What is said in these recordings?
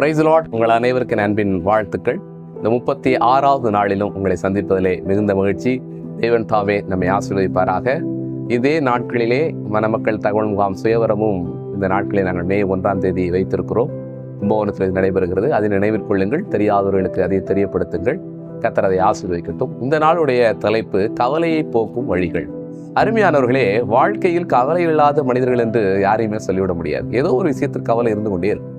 Price lot உங்கள் அனைவருக்கு அன்பின் வாழ்த்துக்கள். இந்த முப்பத்தி ஆறாவது நாளிலும் உங்களை சந்திப்பதிலே மிகுந்த மகிழ்ச்சி. தேவன் தாவே நம்மை ஆசீர்வதிப்பாராக. இதே நாட்களிலே மணமக்கள் தகவல் முகாம் சுயவரமும் இந்த நாட்களில் நாங்கள் மே ஒன்றாம் தேதி வைத்திருக்கிறோம். கும்பகோணத்தில் இது நடைபெறுகிறது. அதை நினைவில் கொள்ளுங்கள். தெரியாதவர்களுக்கு அதை தெரியப்படுத்துங்கள். கத்தர் அதை ஆசீர்வதிக்கட்டும். இந்த நாளுடைய தலைப்பு கவலையை போக்கும் வழிகள். அருமையானவர்களே வாழ்க்கையில் கவலை இல்லாத மனிதர்கள் என்று யாரையுமே சொல்லிவிட முடியாது. ஏதோ ஒரு விஷயத்தில் கவலை இருந்து கொண்டே இருக்கும்.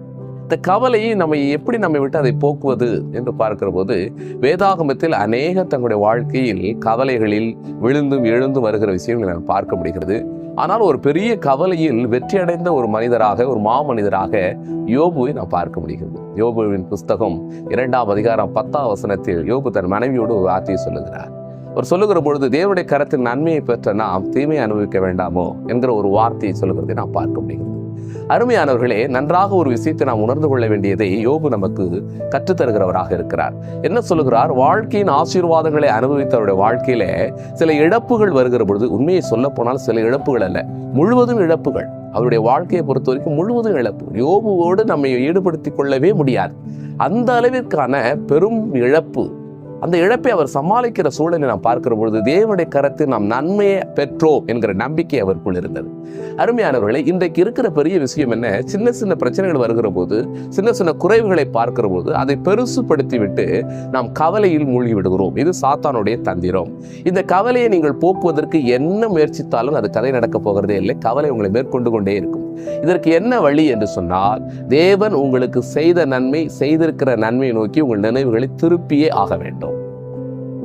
இந்த கவலையை நம்ம எப்படி நம்மை விட்டு அதை போக்குவது என்று பார்க்கிற போது வேதாகமத்தில் அநேக தங்களுடைய வாழ்க்கையில் கவலைகளில் விழுந்தும் எழுந்தும் வருகிற விஷயங்களை நான் பார்க்க முடிகிறது. ஆனால் ஒரு பெரிய கவலையில் வெற்றி அடைந்த ஒரு மனிதராக ஒரு மாமனிதராக யோபுவை நாம் பார்க்க முடிகிறது. யோபுவின் புஸ்தகம் இரண்டாம் அதிகாரம் பத்தாம் வசனத்தில் யோபு தன் மனைவியோடு ஒரு வார்த்தையை சொல்லுகிறார். அவர் சொல்லுகிற பொழுது தேவனுடைய கரத்தில் நன்மையை பெற்ற நாம் தீமையை அனுபவிக்க வேண்டாமோ? என்கிற ஒரு வார்த்தையை சொல்லுகிறதை நாம் பார்க்க முடிகிறது. அருமையானவர்களே நன்றாக ஒரு விஷயத்தை நாம் உணர்ந்து கொள்ள வேண்டியதை யோபு நமக்கு கற்றுத்தருகிறவராக இருக்கிறார். என்ன சொல்லுகிறார்? வாழ்க்கையின் ஆசீர்வாதங்களை அனுபவித்தவருடைய வாழ்க்கையில சில இழப்புகள் வருகிற பொழுது உண்மையை சொல்ல போனால் சில இழப்புகள் அல்ல முழுவதும் இழப்புகள். அவருடைய வாழ்க்கையை பொறுத்த வரைக்கும் முழுவதும் இழப்பு. யோபுவோடு நம்மை ஈடுபடுத்திக் கொள்ளவே முடியாது. அந்த அளவிற்கான பெரும் இழப்பு அந்த இழப்பை அவர் சமாளிக்கிற சூழலை நாம் பார்க்கிற பொழுது தேவனுடைய கரத்தில் நாம் நன்மையை பெற்றோம் என்கிற நம்பிக்கை அவருக்குள் இருந்தது. அருமையானவர்களே இன்றைக்கு இருக்கிற பெரிய விஷயம் என்ன? சின்ன சின்ன பிரச்சனைகள் வருகிற போது சின்ன சின்ன குறைவுகளை பார்க்கிற போது அதை பெருசுப்படுத்தி விட்டு நாம் கவலையில் மூழ்கி விடுகிறோம். இது சாத்தானுடைய தந்திரம். இந்த கவலையை நீங்கள் போக்குவதற்கு என்ன முயற்சித்தாலும் அது கதை நடக்கப் போகிறதே இல்லை. கவலை உங்களை மேற்கொண்டு கொண்டே இருக்கும். இதற்கு என்ன வழி என்று சொன்னால் தேவன் உங்களுக்கு செய்த நன்மை செய்திருக்கிற நன்மையை நோக்கி உங்கள் நினைவுகளை திருப்பியே ஆக வேண்டும்.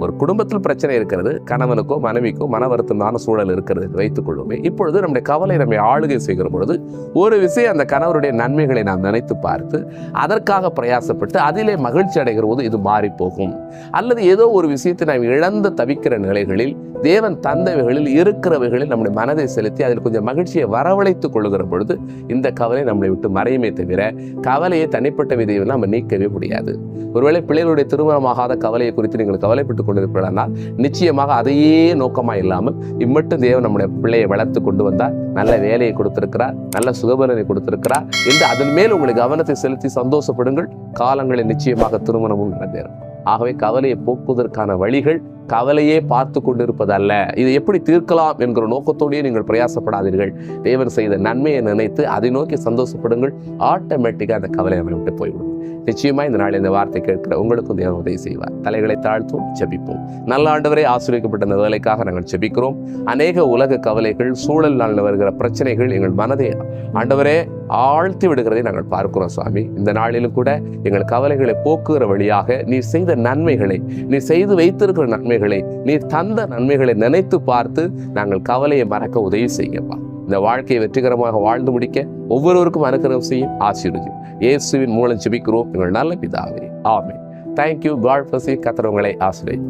ஒரு குடும்பத்தில் பிரச்சனை இருக்கிறது கணவனுக்கோ மனைவிக்கோ மன வருத்தமான சூழல் இருக்கிறது வைத்துக் கொள்வோமே. இப்பொழுது நம்முடைய கவலை நம்மை ஆளுகை செய்கிற பொழுது ஒரு விஷயம் அந்த கணவருடைய நன்மைகளை நாம் நினைத்து பார்த்து அதற்காக பிரயாசப்பட்டு அதிலே மகிழ்ச்சி அடைகிற போது இது மாறி போகும் அல்லது ஏதோ ஒரு விஷயத்தை நாம் இழந்து தவிக்கிற நிலைகளில் தேவன் தந்தவைகளில் இருக்கிறவைகளில் நம்முடைய மனதை செலுத்தி அதில் கொஞ்சம் மகிழ்ச்சியை வரவழைத்துக் கொள்கிற பொழுது இந்த கவலை நம்மளை விட்டு மறையுமே தவிர கவலையை தனிப்பட்ட விதையில் நம்ம நீக்கவே முடியாது. ஒருவேளை பிள்ளைகளுடைய திருமணமாகாத கவலையை குறித்து நீங்கள் கவலைப்பட்டு கொண்டிருப்பீர்களானால் நிச்சயமாக அதையே நோக்கமாக இல்லாமல் இம்மட்டும் தேவன் நம்முடைய பிள்ளையை வளர்த்து கொண்டு வந்தார் நல்ல வேலையை கொடுத்திருக்கிறார் நல்ல சுகபலனை கொடுத்திருக்கிறார் என்று அதன் மேல் உங்களை கவனத்தை செலுத்தி சந்தோஷப்படுங்கள். காலங்களில் நிச்சயமாக திருமணமும் நடந்தேறும். ஆகவே கவலையை போக்குவதற்கான வழிகள் கவலையே பார்த்து கொண்டிருப்பதல்ல. இதை எப்படி தீர்க்கலாம் என்கிற நோக்கத்தோடையே நீங்கள் பிரயாசப்படாதீர்கள். தேவன் செய்த நன்மையை நினைத்து அதை நோக்கி சந்தோஷப்படுங்கள். ஆட்டோமேட்டிக்காக அந்த கவலை அவரை விட்டு போய்விடும். நிச்சயமாக இந்த நாள் இந்த வார்த்தை கேட்கிற உங்களுக்கும் தேவன் உதவி செய்வார். தலைகளை தாழ்த்தும் ஜபிப்போம். நல்ல ஆண்டவரே ஆசிரியக்கப்பட்ட இந்த வேலைக்காக நாங்கள் ஜபிக்கிறோம். அநேக உலக கவலைகள் சூழல் நாளில் வருகிற பிரச்சனைகள் எங்கள் மனதை ஆண்டவரே ஆழ்த்தி விடுகிறதை நாங்கள் பார்க்கிறோம் சுவாமி. இந்த நாளிலும் கூட எங்கள் கவலைகளை போக்குகிற வழியாக நீ செய்த நன்மைகளை நீ செய்து வைத்திருக்கிற நன்மை நன்மைகளை நீர் தந்த நன்மைகளை நினைத்து பார்த்து நாங்கள் கவலையை மறக்க உதவி செய்யப்பா இந்த வாழ்க்கையை வெற்றிகரமாக வாழ்ந்து முடிக்க ஒவ்வொருவருக்கும் அனுகிரகம் செய்யும் ஆசீர்வதியும். இயேசுவின் மூலம் ஜெபிக்கிறோம். எங்கள் நல்ல பிதாவே. ஆமே தேங்க்யூ காட் பசி கத்திரவங்களை ஆசிரியர்